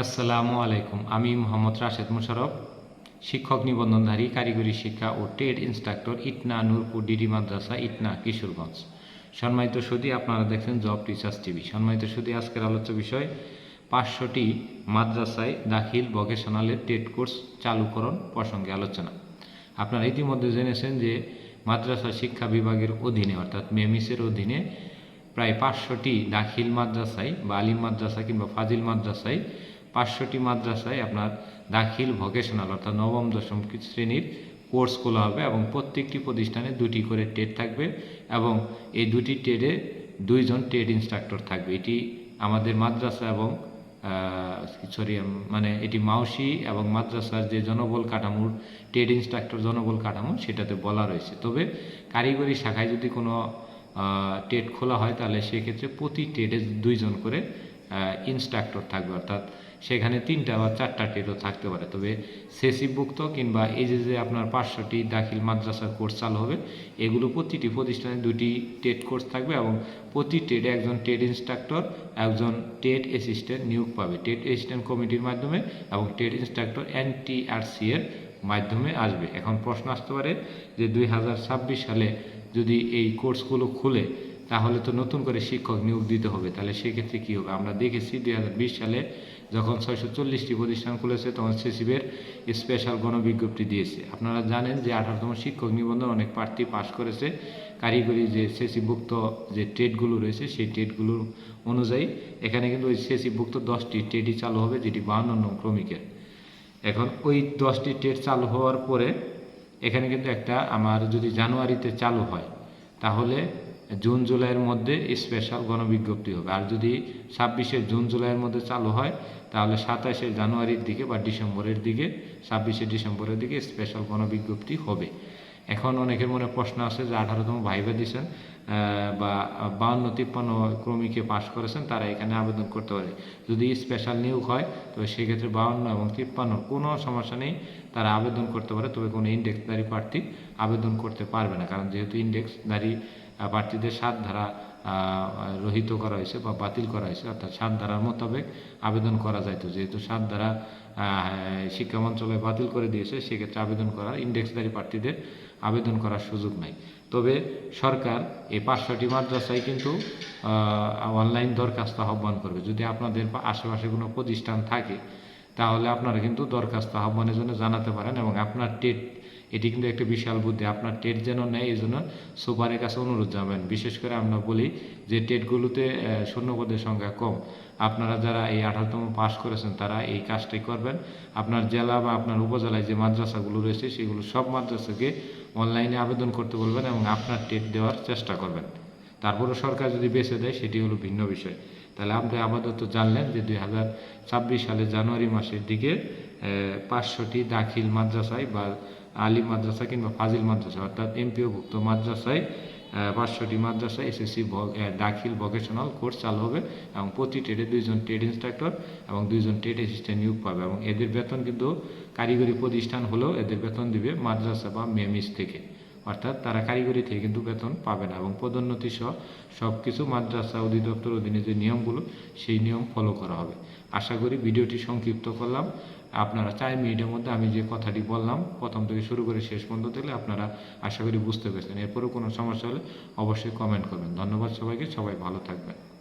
আসসালামু আলাইকুম। আমি মোহাম্মদ রাশেদ মোশারফ শিক্ষক নিবন্ধনধারী, কারিগরি শিক্ষা ও trade instructor Itna Nurpur D মাদ্রাসা, ইটনা কিশোরগঞ্জ। সম্মানিত সুদী আপনারা দেখছেন জব টিচার্স টিভি। সম্মানিত সুদী আজকের আলোচ্য বিষয়, পাঁচশোটি মাদ্রাসায় দাখিল ভোকেশনালের টেট কোর্স চালুকরণ প্রসঙ্গে আলোচনা। আপনারা ইতিমধ্যে জেনেছেন যে মাদ্রাসা শিক্ষা বিভাগের অধীনে, অর্থাৎ মেমিসের অধীনে, প্রায় পাঁচশোটি দাখিল মাদ্রাসায় বা আলিম মাদ্রাসা কিংবা ফাজিল মাদ্রাসায় পাঁচশোটি মাদ্রাসায় আপনার দাখিল ভোকেশনাল অর্থাৎ নবম, দশম শ্রেণির কোর্স খোলা হবে এবং প্রত্যেকটি প্রতিষ্ঠানে দুটি করে টেট থাকবে এবং এই দুটি টেডে দুইজন টেড ইনস্ট্রাক্টর থাকবে। এটি আমাদের মাদ্রাসা এবং সরি মানে এটি মাউসি এবং মাদ্রাসার যে জনবল কাঠামোর টেড ইনস্ট্রাক্টর জনবল কাঠামো সেটাতে বলা রয়েছে। তবে কারিগরি শাখায় যদি কোনো টেট খোলা হয় তাহলে সেক্ষেত্রে প্রতি টেডে দুইজন করে ইনস্ট্রাক্টর থাকবে, অর্থাৎ সেখানে তিনটা বা চারটা টেটও থাকতে পারে। তবে সেসিভুক্ত কিংবা এই যে যে আপনার পাঁচশোটি দাখিল মাদ্রাসার কোর্স চালু হবে, এগুলো প্রতিটি প্রতিষ্ঠানে দুটি টেট কোর্স থাকবে এবং প্রতি টেডে একজন টেট ইনস্ট্রাক্টর একজন টেট অ্যাসিস্ট্যান্ট নিয়োগ পাবে। টেট অ্যাসিস্ট্যান্ট কমিটির মাধ্যমে এবং টেট ইনস্ট্রাক্টর এনটিআরসি এর মাধ্যমে আসবে। এখন প্রশ্ন আসতে পারে যে, দুই হাজার ছাব্বিশ সালে যদি এই কোর্সগুলো খুলে তাহলে তো নতুন করে শিক্ষক নিয়োগ দিতে হবে। তাহলে সেক্ষেত্রে কী হবে? আমরা দেখেছি দু হাজার বিশ সালে যখন ছয়শো চল্লিশটি প্রতিষ্ঠান খুলেছে, তখন সেসিবের স্পেশাল গণবিজ্ঞপ্তি দিয়েছে। আপনারা জানেন যে আঠারোতম শিক্ষক নিবন্ধন অনেক প্রার্থী পাশ করেছে। কারিগরি যে সেসিভুক্ত যে ট্রেডগুলো রয়েছে, সেই ট্রেডগুলোর অনুযায়ী এখানে কিন্তু ওই সেসিভুক্ত দশটি ট্রেডই চালু হবে, যেটি বাহান্ন নং ক্রমিকের। এখন ওই দশটি ট্রেড চালু হওয়ার পরে এখানে কিন্তু একটা আমার যদি জানুয়ারিতে চালু হয়, তাহলে জুন জুলাইয়ের মধ্যে স্পেশাল গণবিজ্ঞপ্তি হবে। আর যদি ছাব্বিশে জুন জুলাইয়ের মধ্যে চালু হয়, তাহলে সাতাশে জানুয়ারির দিকে বা ডিসেম্বরের দিকে, ছাব্বিশে ডিসেম্বরের দিকে স্পেশাল গণবিজ্ঞপ্তি হবে। এখন অনেকের মনে প্রশ্ন আছে যে আঠারোতম ভাইবা দিয়েছেন বা বাউন্ন তিপ্পান্ন ক্রমিকে পাশ করেছেন, তারা এখানে আবেদন করতে পারে। যদি স্পেশাল নিয়োগ হয়, তবে সেক্ষেত্রে বাউন্ন এবং তিপ্পান্ন কোনো সমস্যা নেই, তারা আবেদন করতে পারে, তবে কোনো ইন্ডেক্সধারী প্রার্থী আবেদন করতে পারবে না, কারণ যেহেতু ইন্ডেক্সধারী প্রার্থীদের সাত ধারা রহিত করা হয়েছে বা বাতিল করা হয়েছে, অর্থাৎ সাত ধারার মোতাবেক আবেদন করা যাইতো। যেহেতু সাত ধারা শিক্ষা মন্ত্রণালয় বাতিল করে দিয়েছে, সেক্ষেত্রে আবেদন করার ইন্ডেক্সধারী প্রার্থীদের আবেদন করার সুযোগ নাই। তবে সরকার এই পাঁচশোটি মাদ্রাসায় কিন্তু অনলাইন দরখাস্ত আহ্বান করবে। যদি আপনাদের আশেপাশে কোনো প্রতিষ্ঠান থাকে, তাহলে আপনারা কিন্তু দরখাস্ত আহ্বানের জন্য জানাতে পারেন এবং আপনার টেট এটি কিন্তু একটা বিশাল বুদ্ধি। আপনার টেট যেন নেয় এই জন্য সুপারের কাছে অনুরোধ যাবেন বিশেষ করে আমরা বলি যে টেটগুলোতে শূন্যপদের সংখ্যা কম। আপনারা যারা এই আঠারোতম পাশ করেছেন, তারা এই কাজটাই করবেন। আপনার জেলা বা আপনার উপজেলায় যে মাদ্রাসাগুলো রয়েছে, সেগুলো সব মাদ্রাসাকে অনলাইনে আবেদন করতে বলবেন এবং আপনার টেট দেওয়ার চেষ্টা করবেন। তারপরে সরকার যদি বেছে দেয়, সেটি হলো ভিন্ন বিষয়। তাহলে আপনি আপাতত জানলেন যে দুই হাজার ছাব্বিশ সালের জানুয়ারি মাসের দিকে পাঁচশোটি দাখিল মাদ্রাসায় বা আলিম মাদ্রাসা কিংবা ফাজিল মাদ্রাসা, অর্থাৎ এমপিওভুক্ত মাদ্রাসায় পাঁচশোটি মাদ্রাসায় এসএসসি দাখিল ভোকেশনাল কোর্স চালু হবে এবং প্রতি ট্রেডে দুইজন ট্রেড ইনস্ট্রাক্টর এবং দুইজন ট্রেড অ্যাসিস্ট্যান্ট নিয়োগ পাবে এবং এদের বেতন কিন্তু কারিগরি প্রতিষ্ঠান হলেও এদের বেতন দিবে মাদ্রাসা বা মেমিস থেকে। অর্থাৎ তারা কারিগরি থেকে কিন্তু বেতন পাবে না এবং পদোন্নতি সহ সব কিছু মাদ্রাসা অধিদপ্তর অধীনে যে নিয়মগুলো, সেই নিয়ম ফলো করা হবে। আশা করি ভিডিওটি সংক্ষিপ্ত করলাম। আপনারা চার মিনিটের মধ্যে আমি যে কথাটি বললাম, প্রথম থেকে শুরু করে শেষ পর্যন্ত দিলে আপনারা আশা করি বুঝতে পেরেছেন। এরপরেও কোনো সমস্যা হলে অবশ্যই কমেন্ট করবেন। ধন্যবাদ সবাইকে, সবাই ভালো থাকবেন।